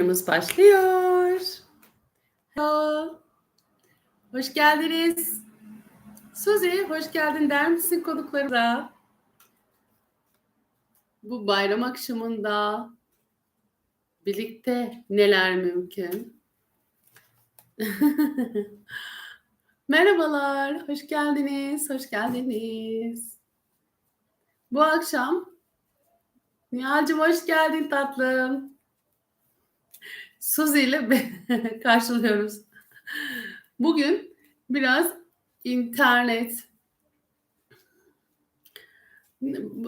Yayınımız başlıyor. Hoş geldiniz. Suzi, hoş geldin der misin konuklarımıza? Bu bayram akşamında birlikte neler mümkün? Merhabalar, hoş geldiniz, hoş geldiniz. Bu akşam Nihal'cim hoş geldin tatlım. Suzi ile karşılıyoruz. Bugün biraz internet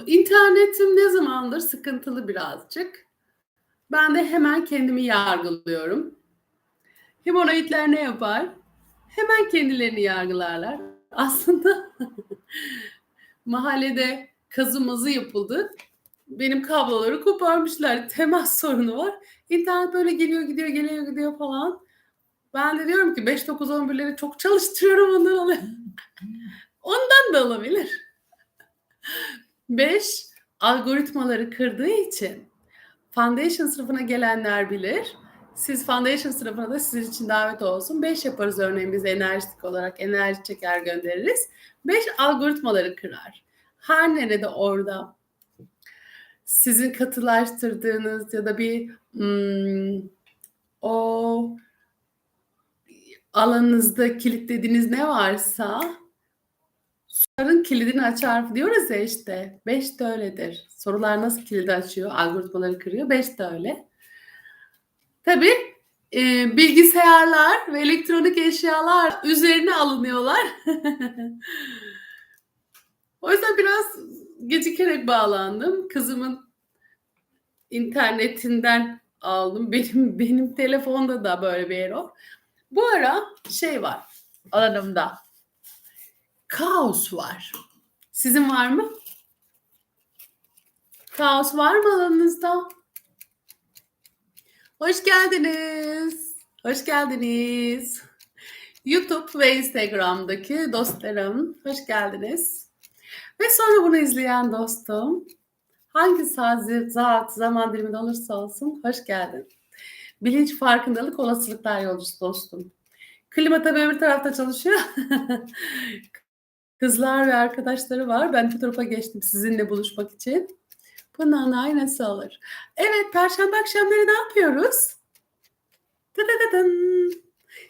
internetim ne zamandır sıkıntılı birazcık. Ben de hemen kendimi yargılıyorum. Hemoroidler ne yapar? Hemen kendilerini yargılarlar. Aslında mahallede kazımızı yapıldı. Benim kabloları koparmışlar. Temas sorunu var. İnternet böyle geliyor gidiyor geliyor gidiyor falan. Ben de diyorum ki 5 9 11'leri çok çalıştırıyorum ondan alıyor. Ondan da olabilir. 5 algoritmaları kırdığı için foundation sınıfına gelenler bilir. Siz foundation sınıfına da sizin için davet olsun. 5 yaparız örneğin biz enerjik olarak enerji çeker göndeririz. 5 algoritmaları kırar. Her nerede orada sizin katılaştırdığınız ya da bir hmm, o alanınızda kilitlediğiniz ne varsa soruların kilidini açar diyoruz ya işte. Beş de öyledir. Sorular nasıl kilidi açıyor? Algoritmaları kırıyor. Beş de öyle. Tabii e, bilgisayarlar ve elektronik eşyalar üzerine alınıyorlar. o yüzden biraz gecikerek bağlandım. Kızımın internetinden aldım. Benim benim telefonda da böyle bir error. Bu ara şey var alanımda. Kaos var. Sizin var mı? Kaos var mı alanınızda? Hoş geldiniz. Hoş geldiniz. YouTube ve Instagram'daki dostlarım hoş geldiniz. Ve sonra bunu izleyen dostum hangi saat, zaman diliminde olursa olsun hoş geldin. Bilinç farkındalık olasılıklar yolcusu dostum. Klima tabii öbür tarafta çalışıyor. Kızlar ve arkadaşları var. Ben fotoğrafa geçtim sizinle buluşmak için. Bundan aynısı olur. Evet, Perşembe akşamları ne yapıyoruz? Dıdıdıdın.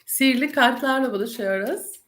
Sihirli kartlarla buluşuyoruz.